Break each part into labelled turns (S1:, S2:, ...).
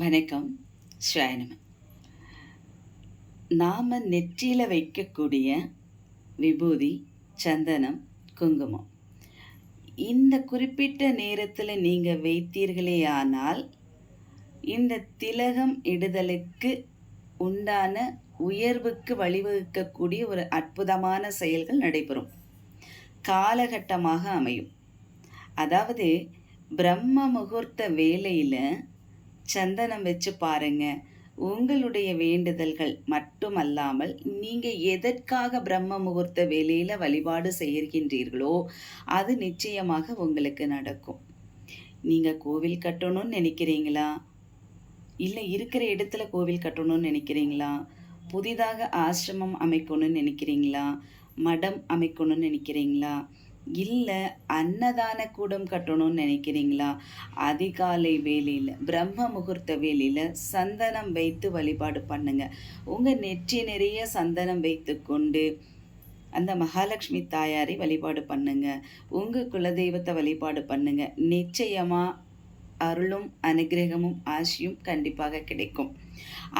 S1: வணக்கம். ஸ்வாயனம நாம். நெற்றியில் வைக்கக்கூடிய விபூதி சந்தனம் குங்குமம். இந்த குறிப்பிட்ட நேரத்தில் நீங்கள் வைத்தீர்களேயானால் இந்த திலகம் இடுதலுக்கு உண்டான உயர்வுக்கு வழிவகுக்கக்கூடிய ஒரு அற்புதமான செயல்கள் நடைபெறும். காலகட்டமாக அமையும். அதாவது பிரம்ம முகூர்த்த வேலையில் சந்தனம் வச்சு பாருங்க. உங்களுடைய வேண்டுதல்கள் மட்டுமல்லாமல் நீங்கள் எதற்காக பிரம்ம முகூர்த்த வேலையில் வழிபாடு செய்கின்றீர்களோ அது நிச்சயமாக உங்களுக்கு நடக்கும். நீங்கள் கோவில் கட்டணும்னு நினைக்கிறீங்களா? இல்லை இருக்கிற இடத்துல கோவில் கட்டணும்னு நினைக்கிறீங்களா? புதிதாக ஆசிரமம் அமைக்கணும்னு நினைக்கிறீங்களா? மடம் அமைக்கணும்னு நினைக்கிறீங்களா? இல்லை அன்னதான கூடம் கட்டணும்னு நினைக்கிறீங்களா? அதிகாலை வேலையில் பிரம்ம முகூர்த்த வேலையில் சந்தனம் வைத்து வழிபாடு பண்ணுங்க. உங்கள் நெற்றி நிறைய சந்தனம் வைத்து கொண்டு அந்த மகாலட்சுமி தாயாரை வழிபாடு பண்ணுங்க. உங்கள் குலதெய்வத்தை வழிபாடு பண்ணுங்க. நிச்சயமாக அருளும் அனுகிரகமும் ஆசியும் கண்டிப்பாக கிடைக்கும்.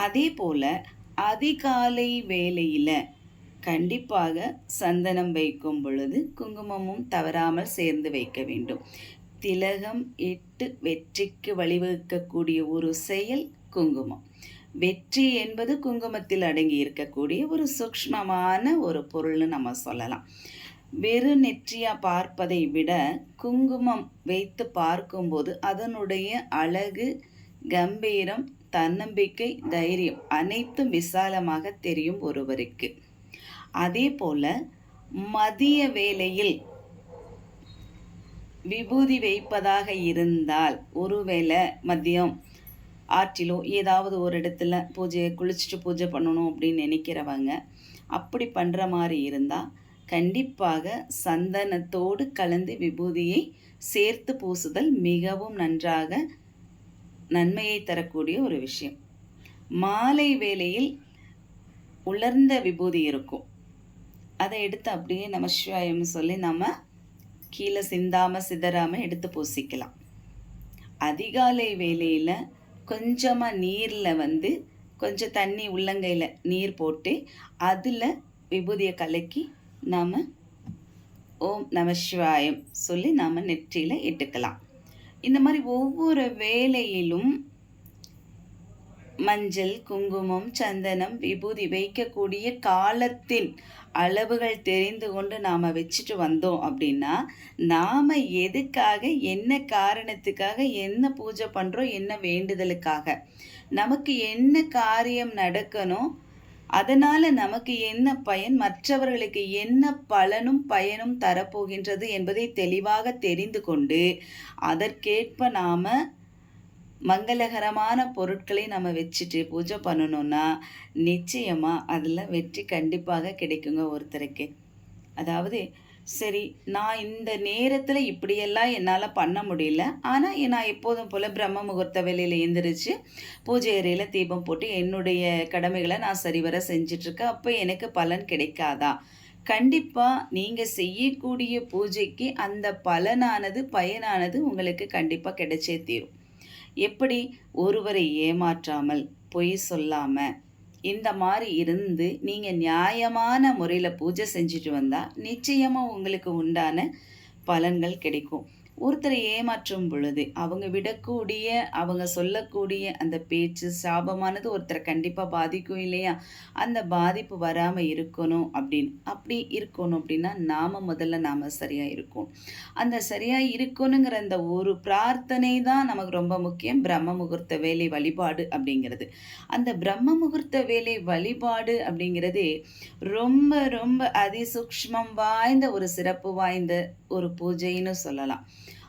S1: அதே போல் அதிகாலை வேலையில் கண்டிப்பாக சந்தனம் வைக்கும் பொழுது குங்குமமும் தவறாமல் சேர்ந்து வைக்க வேண்டும். திலகம் இட்டு வெற்றிக்கு வழிவகுக்கக்கூடிய ஒரு செயல் குங்குமம். வெற்றி என்பது குங்குமத்தில் அடங்கி இருக்கக்கூடிய ஒரு சூக்ஷ்மமான ஒரு பொருள்னு நம்ம சொல்லலாம். வெறு நெற்றியா பார்ப்பதை விட குங்குமம் வைத்து பார்க்கும்போது அதனுடைய அழகு கம்பீரம் தன்னம்பிக்கை தைரியம் அனைத்தும் விசாலமாக தெரியும் ஒருவருக்கு. அதே போல மதிய வேளையில் விபூதி வைப்பதாக இருந்தால் ஒருவேளை மதியம் ஆற்றிலோ ஏதாவது ஒரு இடத்துல பூஜையை குளிச்சுட்டு பூஜை பண்ணணும் அப்படின்னு நினைக்கிறவங்க அப்படி பண்ணுற மாதிரி இருந்தால் கண்டிப்பாக சந்தனத்தோடு கலந்து விபூதியை சேர்த்து பூசுதல் மிகவும் நன்றாக நன்மையை தரக்கூடிய ஒரு விஷயம். மாலை வேளையில் உலர்ந்த விபூதி இருக்கும். அதை எடுத்து அப்படியே நம்ம சிவாயம்னு சொல்லி நம்ம கீழே சிந்தாமல் சிதறாமல் எடுத்து பூசிக்கலாம். அதிகாலை வேலையில் கொஞ்சமாக நீரில் வந்து கொஞ்சம் தண்ணி உள்ளங்கையில் நீர் போட்டு அதில் விபூதியை கலக்கி நாம் ஓம் நம சிவாயம் சொல்லி நாம் நெற்றியில் இட்டுக்கலாம். இந்த மாதிரி ஒவ்வொரு வேலையிலும் மஞ்சள் குங்குமம் சந்தனம் விபூதி வைக்கக்கூடிய காலத்தின் அளவுகள் தெரிந்து கொண்டு நாம் வச்சுட்டு வந்தோம் அப்படின்னா நாம் எதுக்காக என்ன காரணத்துக்காக என்ன பூஜை பண்ணுறோம் என்ன வேண்டுதலுக்காக? நமக்கு என்ன காரியம் நடக்கணும்? அதனால் நமக்கு என்ன பயன்? மற்றவர்களுக்கு என்ன பலனும் பயனும் தரப்போகின்றது என்பதை தெளிவாக தெரிந்து கொண்டு அதற்கேற்ப நாம் மங்களகரமான பொருட்களை நம்ம வச்சுட்டு பூஜை பண்ணணும்னா நிச்சயமாக அதில் வெற்றி கண்டிப்பாக கிடைக்குங்க ஒருத்தருக்கு. அதாவது சரி நான் இந்த நேரத்தில் இப்படியெல்லாம் என்னால் பண்ண முடியல. ஆனால் நான் எப்போதும் போல் பிரம்ம முகூர்த்த வேலையில் எழுந்திரிச்சு பூஜை அறையில் தீபம் போட்டு என்னுடைய கடமைகளை நான் சரிவர செஞ்சிட்ருக்கேன். அப்போ எனக்கு பலன் கிடைக்காதா? கண்டிப்பாக நீங்கள் செய்யக்கூடிய பூஜைக்கு அந்த பலனானது பயனானது உங்களுக்கு கண்டிப்பாக கிடைச்சே தீரும். எப்படி ஒருவரை ஏமாற்றாமல் பொய் சொல்லாமல் இந்த மாதிரி இருந்து நீங்கள் நியாயமான முறையில் பூஜை செஞ்சுட்டு வந்தால் நிச்சயமாக உங்களுக்கு உண்டான பலன்கள் கிடைக்கும். ஒருத்தரை ஏமாற்றும் பொழுது அவங்க விடக்கூடிய அவங்க சொல்லக்கூடிய அந்த பேச்சு சாபமானது ஒருத்தரை கண்டிப்பாக பாதிக்கும் இல்லையா? அந்த பாதிப்பு வராமல் இருக்கணும் அப்படின்னு. அப்படி இருக்கணும் அப்படின்னா நாம் முதல்ல நாம் சரியாக இருக்கும் அந்த சரியாக இருக்கணுங்கிற அந்த ஒரு பிரார்த்தனை தான் நமக்கு ரொம்ப முக்கியம். பிரம்ம முகூர்த்த வேலை வழிபாடு அப்படிங்கிறது. அந்த பிரம்ம முகூர்த்த வேலை வழிபாடு அப்படிங்கிறதே ரொம்ப ரொம்ப அதிசூக்ஷ்மம் வாய்ந்த ஒரு சிறப்பு வாய்ந்த ஒரு பூஜைன்னு சொல்லலாம்.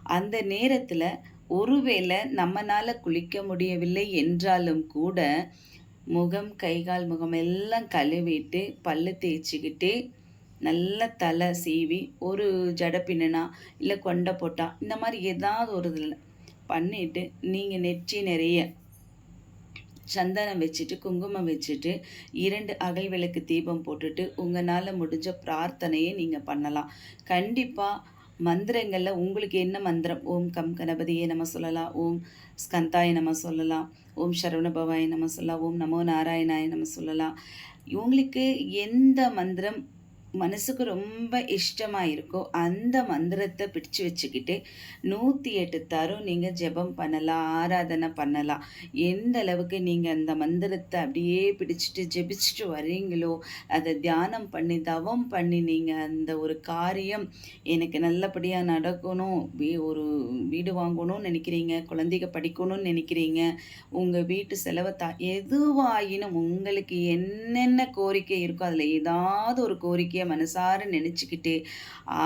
S1: அந்த நேரத்தில் ஒருவேளை நம்மனால் குளிக்க முடியவில்லை என்றாலும் கூட முகம் கைகால் முகம் எல்லாம் கழுவிட்டு பல்லு தேய்ச்சிக்கிட்டு நல்ல தலை சீவி ஒரு ஜடை பின்னனா இல்லை கொண்டை போட்டா இந்த மாதிரி ஏதாவது ஒரு இதில் பண்ணிவிட்டு நீங்கள் நெற்றி நிறைய சந்தனம் வச்சுட்டு குங்குமம் வச்சுட்டு இரண்டு அகல் விளக்கு தீபம் போட்டுட்டு உங்களால் முடிஞ்ச பிரார்த்தனையை நீங்கள் பண்ணலாம். கண்டிப்பாக மந்திரங்களில் உங்களுக்கு என்ன மந்திரம்? ஓம் கம் கணபதியே நம்ம சொல்லலாம். ஓம் ஸ்கந்தாய நம்ம சொல்லலாம். ஓம் சரவண நம்ம சொல்லலாம். ஓம் நமோ நாராயணாய நம்ம சொல்லலாம். உங்களுக்கு எந்த மந்திரம் மனசுக்கு ரொம்ப இஷ்டமாக இருக்கோ, அந்த மந்திரத்தை பிடிச்சு வச்சுக்கிட்டு 108 தரம் நீங்கள் ஜெபம் பண்ணலாம், ஆராதனை பண்ணலாம். எந்த அளவுக்கு நீங்கள் அந்த மந்திரத்தை அப்படியே பிடிச்சிட்டு ஜெபிச்சுட்டு வரீங்களோ, அதை தியானம் பண்ணி, தவம் பண்ணி நீங்கள் அந்த ஒரு காரியம் எனக்கு நல்லபடியாக நடக்கணும், வீ ஒரு வீடு வாங்கணும்னு நினைக்கிறீங்க குழந்தைங்க படிக்கணும்னு நினைக்கிறீங்க உங்கள் வீட்டு செலவை தா எதுவாயினும் உங்களுக்கு என்னென்ன கோரிக்கை இருக்கோ, அதில் ஏதாவது ஒரு கோரிக்கை கோரிக்கைய மனசார நினச்சிக்கிட்டு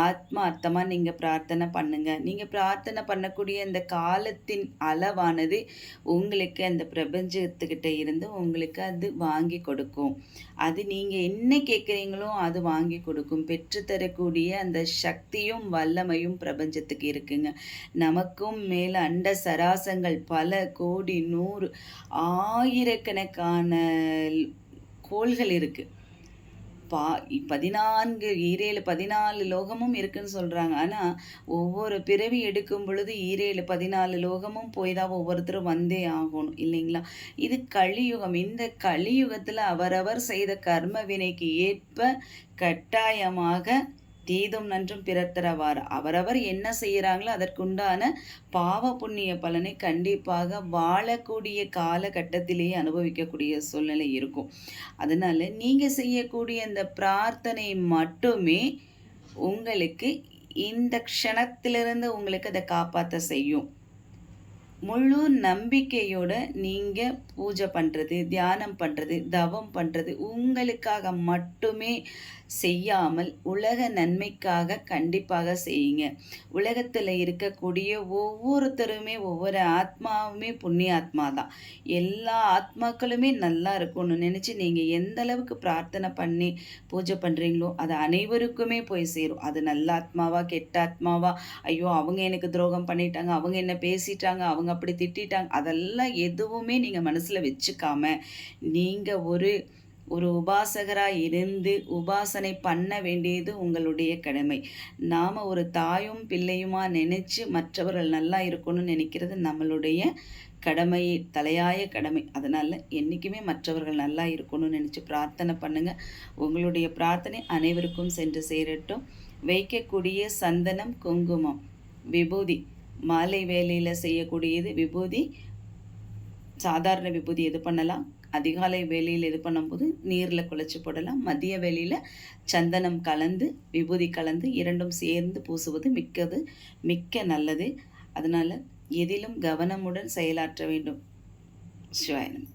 S1: ஆத்மா அர்த்தமாக நீங்கள் பிரார்த்தனை பண்ணுங்க. நீங்கள் பிரார்த்தனை பண்ணக்கூடிய அந்த காலத்தின் அளவானது உங்களுக்கு அந்த பிரபஞ்சத்துக்கிட்ட இருந்து உங்களுக்கு அது வாங்கி கொடுக்கும். அது நீங்கள் என்ன கேட்குறீங்களோ அது வாங்கி கொடுக்கும். பெற்று தரக்கூடிய அந்த சக்தியும், வல்லமையும் பிரபஞ்சத்துக்கு இருக்குங்க. நமக்கும் மேல அண்ட சராசங்கள் பல கோடி, நூறு ஆயிரக்கணக்கான கோள்கள் இருக்குது பா 14 ஈரேழு 14 லோகமும் இருக்குன்னு சொல்கிறாங்க ஆனால் ஒவ்வொரு பிறவி எடுக்கும் பொழுது ஈரேழு 14 லோகமும் போய் தான் ஒவ்வொருத்தரும் வந்தே ஆகணும். இல்லைங்களா? இது கலியுகம். இந்த கலியுகத்தில் அவரவர் செய்த கர்ம வினைக்கு ஏற்ப கட்டாயமாக தீதும் நன்றும் பிறர் தரவார் அவரவர் என்ன செய்கிறாங்களோ அதற்குண்டான பாவ, புண்ணிய பலனை கண்டிப்பாக வாழக்கூடிய காலகட்டத்திலேயே அனுபவிக்கக்கூடிய சூழ்நிலை இருக்கும். அதனால் நீங்கள் செய்யக்கூடிய அந்த பிரார்த்தனை மட்டுமே உங்களுக்கு இந்த க்ஷணத்திலிருந்து உங்களுக்கு அதை காப்பாற்ற செய்யும். முழு நம்பிக்கையோட நீங்கள் பூஜை பண்ணுறது தியானம் பண்ணுறது தவம் பண்ணுறது உங்களுக்காக மட்டுமே செய்யாமல், உலக நன்மைக்காக கண்டிப்பாக செய்யுங்க. உலகத்தில் இருக்கக்கூடிய ஒவ்வொருத்தருமே, ஒவ்வொரு ஆத்மாவுமே புண்ணிய ஆத்மா தான். எல்லா ஆத்மாக்களுமே நல்லா இருக்கும்னு நினச்சி நீங்கள் எந்த அளவுக்கு பிரார்த்தனை பண்ணி பூஜை பண்ணுறீங்களோ அது அனைவருக்குமே போய் சேரும். அது நல்ல ஆத்மாவா, கெட்ட ஆத்மாவா, ஐயோ! அவங்க எனக்கு துரோகம் பண்ணிட்டாங்க, அவங்க என்ன பேசிட்டாங்க, அவங்க அப்படி திட்டிட்டாங்க, அதெல்லாம் எதுவுமே நீங்கள் மனசு மனசில் வச்சுக்காம, நீங்கள் ஒரு ஒரு உபாசகராக இருந்து உபாசனை பண்ண வேண்டியது உங்களுடைய கடமை. நாம் ஒரு தாயும், பிள்ளையுமா நினச்சி மற்றவர்கள் நல்லா இருக்கணும்னு நினைக்கிறது நம்மளுடைய கடமை, தலையாய கடமை. அதனால் என்னைக்குமே மற்றவர்கள் நல்லா இருக்கணும்னு நினச்சி பிரார்த்தனை பண்ணுங்கள் உங்களுடைய பிரார்த்தனை அனைவருக்கும் சென்று சேரட்டும். வைக்கக்கூடிய சந்தனம், குங்குமம், விபூதி மாலை வேலையில் செய்யக்கூடியது விபூதி. சாதாரண விபூதி எது பண்ணலாம். அதிகாலை வேலையில் இது பண்ணும்போது நீரில் குழச்சி போடலாம். மதிய வேலையில் சந்தனம் கலந்து, விபூதி கலந்து இரண்டும் சேர்ந்து பூசுவது மிக்கது மிக்க நல்லது. அதனால் எதிலும் கவனமுடன் செயலாற்ற வேண்டும். சிவாயனம்